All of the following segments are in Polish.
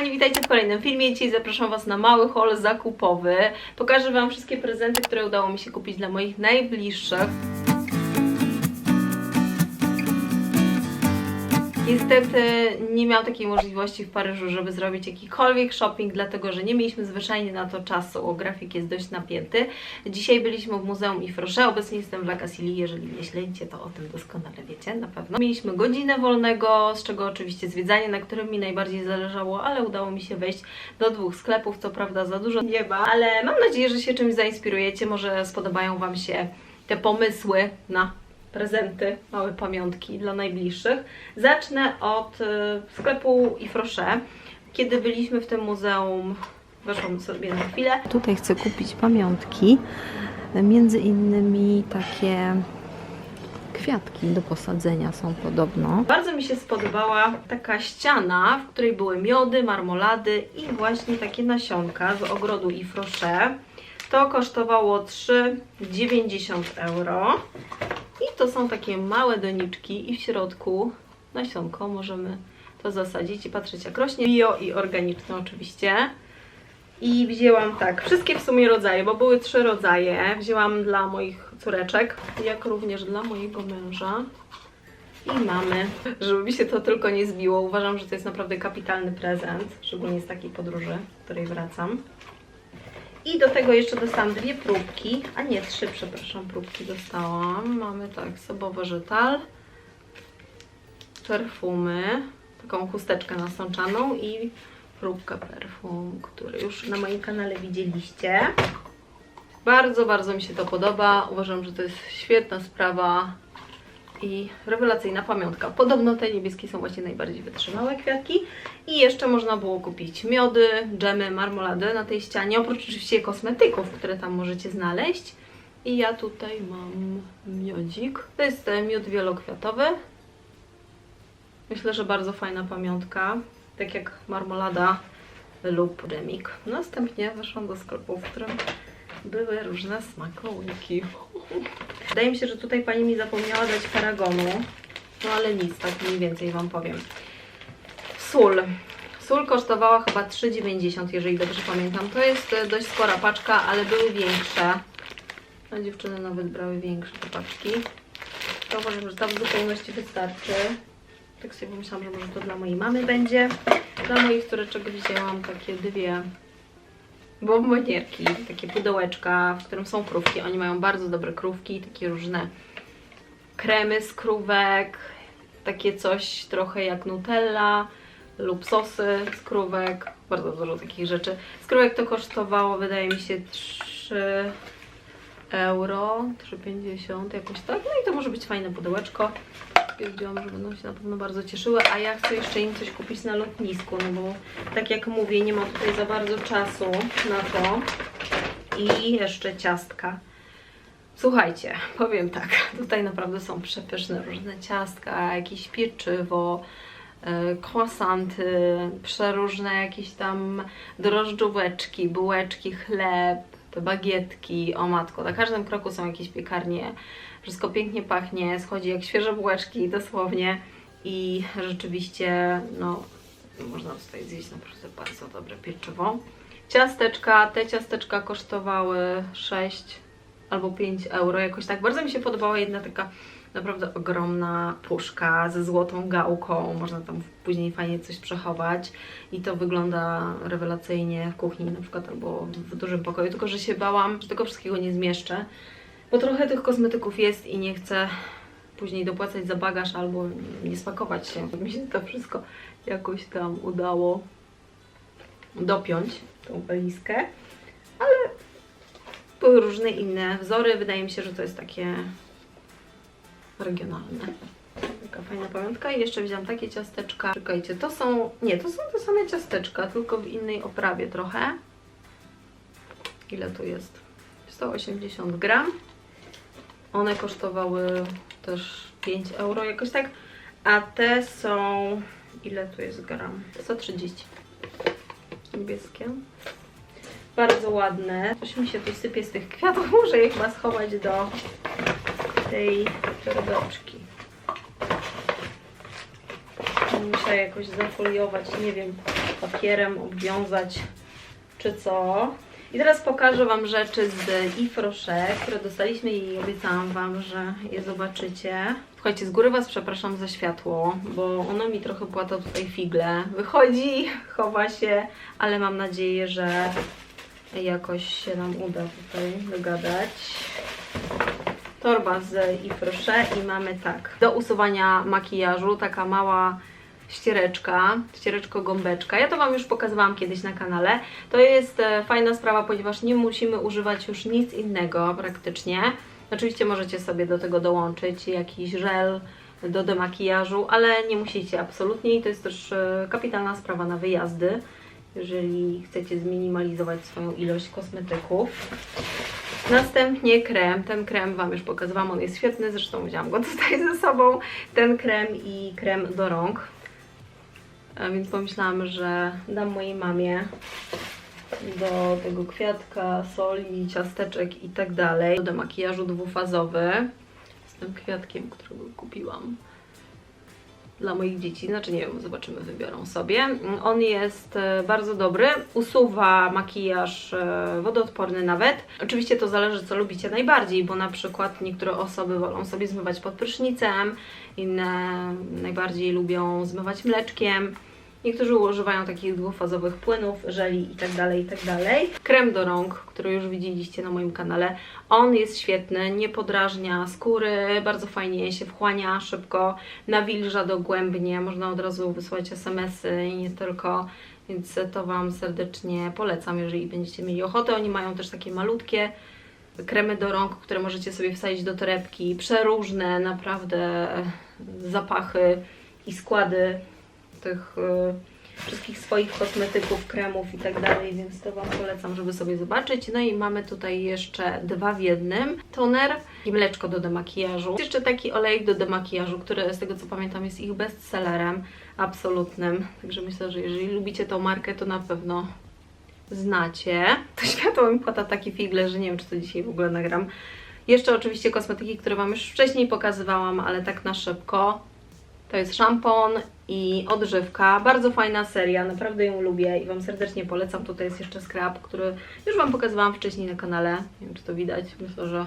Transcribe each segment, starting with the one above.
kochani, witajcie w kolejnym filmie. Dzisiaj zapraszam Was na mały haul zakupowy. Pokażę Wam wszystkie prezenty, które udało mi się kupić dla moich najbliższych. Niestety nie miałam takiej możliwości w Paryżu, żeby zrobić jakikolwiek shopping, dlatego że nie mieliśmy zwyczajnie na to czasu. Grafik jest dość napięty. Dzisiaj byliśmy w Muzeum Ifrosze, obecnie jestem w La Casilli. Jeżeli mnie śledzicie, to o tym doskonale wiecie, na pewno. Mieliśmy godzinę wolnego, z czego oczywiście zwiedzanie, na którym mi najbardziej zależało, ale udało mi się wejść do dwóch sklepów, co prawda za dużo nie ma, ale mam nadzieję, że się czymś zainspirujecie, może spodobają Wam się te pomysły na prezenty, małe pamiątki dla najbliższych. Zacznę od y, sklepu Ifrosze. Kiedy byliśmy w tym muzeum, weszłam sobie na chwilę. Tutaj chcę kupić pamiątki, między innymi takie kwiatki do posadzenia są podobno. Bardzo mi się spodobała taka ściana, w której były miody, marmolady i właśnie takie nasionka z ogrodu Ifrosze. To kosztowało 3,90 euro. I to są takie małe doniczki i w środku nasionko możemy to zasadzić i patrzeć jak rośnie. Bio i organiczne oczywiście. I wzięłam tak, wszystkie w sumie rodzaje, bo były trzy rodzaje. Wzięłam dla moich córeczek, jak również dla mojego męża. I mamy, żeby mi się to tylko nie zbiło. Uważam, że to jest naprawdę kapitalny prezent, szczególnie z takiej podróży, z której wracam. I do tego jeszcze dostałam dwie próbki, a nie trzy, przepraszam, próbki dostałam. Mamy tak, sobowo żetal, perfumy, taką chusteczkę nasączaną i próbkę perfum, który już na moim kanale widzieliście. Bardzo, bardzo mi się to podoba. Uważam, że to jest świetna sprawa i rewelacyjna pamiątka. Podobno te niebieskie są właśnie najbardziej wytrzymałe kwiatki. I jeszcze można było kupić miody, dżemy, marmolady na tej ścianie, oprócz oczywiście kosmetyków, które tam możecie znaleźć. I ja tutaj mam miodzik. To jest e, miód wielokwiatowy. Myślę, że bardzo fajna pamiątka, tak jak marmolada lub dżemik. Następnie weszłam do sklepu, w którym były różne smakołyki. Wydaje mi się, że tutaj pani mi zapomniała dać paragonu. No ale nic, tak mniej więcej Wam powiem. Sól. Sól kosztowała chyba 3,90, jeżeli dobrze pamiętam. To jest e, dość spora paczka, ale były większe. A dziewczyny nawet brały większe te paczki. To uważam, że tam w zupełności wystarczy. Tak sobie pomyślałam, że może to dla mojej mamy będzie. Dla moich córeczek wzięłam takie dwie bombonierki, takie pudełeczka, w którym są krówki. Oni mają bardzo dobre krówki, takie różne kremy z krówek, takie coś trochę jak Nutella lub sosy z krówek, bardzo dużo takich rzeczy. Z krówek to kosztowało, wydaje mi się, 3 euro, 3,50 jakoś tak. No i to może być fajne pudełeczko. Stwierdziłam, że będą się na pewno bardzo cieszyły, a ja chcę jeszcze im coś kupić na lotnisku, no bo tak jak mówię, nie mam tutaj za bardzo czasu na to. I jeszcze ciastka. Słuchajcie, powiem tak, tutaj naprawdę są przepyszne różne ciastka, jakieś pieczywo, e, croissanty, przeróżne jakieś tam drożdżóweczki, bułeczki, chleb, te bagietki, o matko, na każdym kroku są jakieś piekarnie, wszystko pięknie pachnie, schodzi jak świeże bułeczki dosłownie i rzeczywiście, no, można tutaj zjeść naprawdę bardzo dobre pieczywo. Ciasteczka, te ciasteczka kosztowały 6 albo 5 euro, jakoś tak. Bardzo mi się podobała jedna taka naprawdę ogromna puszka ze złotą gałką. Można tam później fajnie coś przechować i to wygląda rewelacyjnie w kuchni na przykład albo w dużym pokoju, tylko że się bałam, że tego wszystkiego nie zmieszczę, bo trochę tych kosmetyków jest i nie chcę później dopłacać za bagaż albo nie spakować się. Mi się to wszystko jakoś tam udało dopiąć, tą walizkę, ale były różne inne wzory. Wydaje mi się, że to jest takie regionalne. Taka fajna pamiątka. I jeszcze wziąłam takie ciasteczka. Czekajcie, to są... Nie, to są te same ciasteczka, tylko w innej oprawie trochę. Ile tu jest? 180 gram. One kosztowały też 5 euro, jakoś tak. A te są... Ile tu jest gram? 130. Niebieskie. Bardzo ładne. Coś mi się tu sypie z tych kwiatów. Muszę je chyba schować do tej torebeczki. Muszę jakoś zafoliować, nie wiem. papierem obwiązać, czy co. I teraz pokażę Wam rzeczy z Rocher, które dostaliśmy i obiecałam Wam, że je zobaczycie. Słuchajcie, z góry Was przepraszam za światło, bo ono mi trochę płata tutaj figle. Wychodzi, chowa się, ale mam nadzieję, że jakoś się nam uda tutaj dogadać. Torba z Rocher i mamy tak, do usuwania makijażu, taka mała ściereczka, ściereczko-gąbeczka. Ja to Wam już pokazywałam kiedyś na kanale. To jest e, fajna sprawa, ponieważ nie musimy używać już nic innego praktycznie. Oczywiście możecie sobie do tego dołączyć jakiś żel do demakijażu, ale nie musicie absolutnie i to jest też e, kapitalna sprawa na wyjazdy, jeżeli chcecie zminimalizować swoją ilość kosmetyków. Następnie krem. Ten krem Wam już pokazywałam, on jest świetny, zresztą wziąłam go tutaj ze sobą. Ten krem i krem do rąk. Więc pomyślałam, że dam mojej mamie do tego kwiatka, soli, ciasteczek i tak dalej. Do makijażu dwufazowy z tym kwiatkiem, którego kupiłam dla moich dzieci, znaczy nie wiem, zobaczymy, wybiorą sobie. On jest e, bardzo dobry, usuwa makijaż e, wodoodporny nawet. Oczywiście to zależy, co lubicie najbardziej, bo na przykład niektóre osoby wolą sobie zmywać pod prysznicem, inne najbardziej lubią zmywać mleczkiem. Niektórzy używają takich dwufazowych płynów, żeli itd., itd. Krem do rąk, który już widzieliście na moim kanale, on jest świetny, nie podrażnia skóry, bardzo fajnie się wchłania szybko, nawilża dogłębnie, można od razu wysłać SMS-y i nie tylko, więc to Wam serdecznie polecam, jeżeli będziecie mieli ochotę. Oni mają też takie malutkie kremy do rąk, które możecie sobie wsadzić do torebki, przeróżne naprawdę zapachy i składy tych y, wszystkich swoich kosmetyków, kremów i tak dalej, więc to Wam polecam, żeby sobie zobaczyć. No i mamy tutaj jeszcze dwa w jednym. Toner i mleczko do demakijażu. Jeszcze taki olejek do demakijażu, który z tego co pamiętam jest ich bestsellerem absolutnym. Także myślę, że jeżeli lubicie tą markę, to na pewno znacie. To światło mi płata takie figle, że nie wiem, czy to dzisiaj w ogóle nagram. Jeszcze oczywiście kosmetyki, które Wam już wcześniej pokazywałam, ale tak na szybko. To jest szampon i odżywka. Bardzo fajna seria, naprawdę ją lubię i Wam serdecznie polecam. Tutaj jest jeszcze scrap, który już Wam pokazywałam wcześniej na kanale. Nie wiem, czy to widać. Myślę, że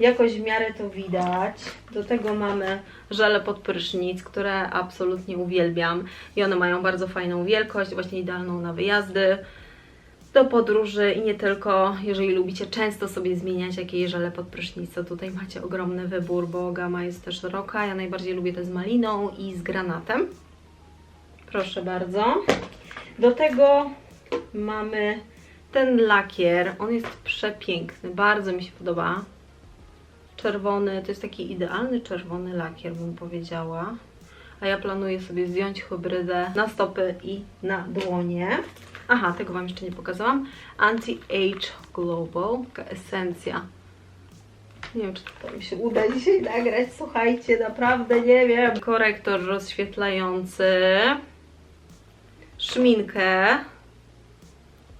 jakoś w miarę to widać. Do tego mamy żele pod prysznic, które absolutnie uwielbiam. I one mają bardzo fajną wielkość, właśnie idealną na wyjazdy do podróży i nie tylko, jeżeli lubicie często sobie zmieniać jakieś żele pod prysznic, to tutaj macie ogromny wybór, bo gama jest też szeroka. Ja najbardziej lubię te z maliną i z granatem. Proszę bardzo. Do tego mamy ten lakier. On jest przepiękny, bardzo mi się podoba. Czerwony, to jest taki idealny czerwony lakier, bym powiedziała. A ja planuję sobie zdjąć hybrydę na stopy i na dłonie. Aha, tego Wam jeszcze nie pokazałam. Anti-Age Global, taka esencja. Nie wiem, czy to mi się uda dzisiaj nagrać. Słuchajcie, naprawdę nie wiem. Korektor rozświetlający. Szminkę.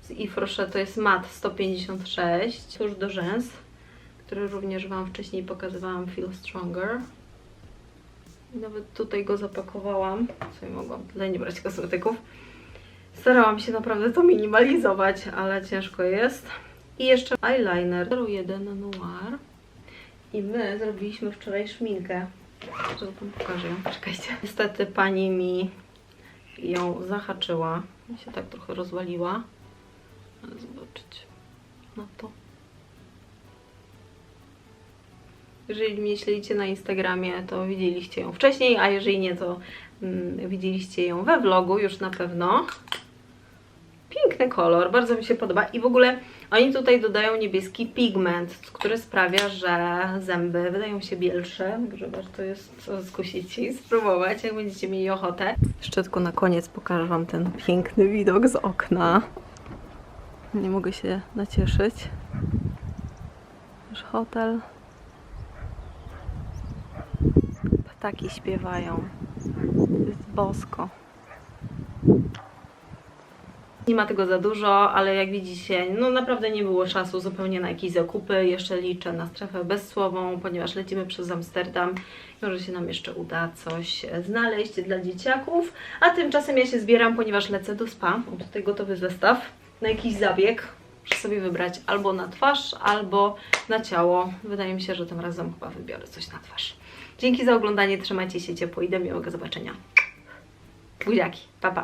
Z Yves to jest mat 156. Tuż do rzęs, który również Wam wcześniej pokazywałam. Feel Stronger. Nawet tutaj go zapakowałam. Sobie mogłam tyle nie brać kosmetyków. Starałam się naprawdę to minimalizować, ale ciężko jest. I jeszcze eyeliner 01 Noir. I my zrobiliśmy wczoraj szminkę. Że Wam pokażę ją, czekajcie. Niestety pani mi ją zahaczyła. Mi się tak trochę rozwaliła. Ale zobaczyć na to. Jeżeli mnie śledzicie na Instagramie, to widzieliście ją wcześniej, a jeżeli nie, to widzieliście ją we vlogu już na pewno. Piękny kolor, bardzo mi się podoba i w ogóle oni tutaj dodają niebieski pigment, który sprawia, że zęby wydają się bielsze, także warto jest skusić i spróbować, jak będziecie mieli ochotę. Jeszcze tylko na koniec pokażę Wam ten piękny widok z okna. Nie mogę się nacieszyć. Już hotel. Ptaki śpiewają. Jest bosko. Nie ma tego za dużo, ale jak widzicie, no naprawdę nie było czasu zupełnie na jakieś zakupy. Jeszcze liczę na strefę bezsłową, ponieważ lecimy przez Amsterdam. Może się nam jeszcze uda coś znaleźć dla dzieciaków. A tymczasem ja się zbieram, ponieważ lecę do spa. Mam tutaj gotowy zestaw na jakiś zabieg. Muszę sobie wybrać albo na twarz, albo na ciało. Wydaje mi się, że tym razem chyba wybiorę coś na twarz. Dzięki za oglądanie, trzymajcie się ciepło i do miłego zobaczenia. Buziaki, pa pa!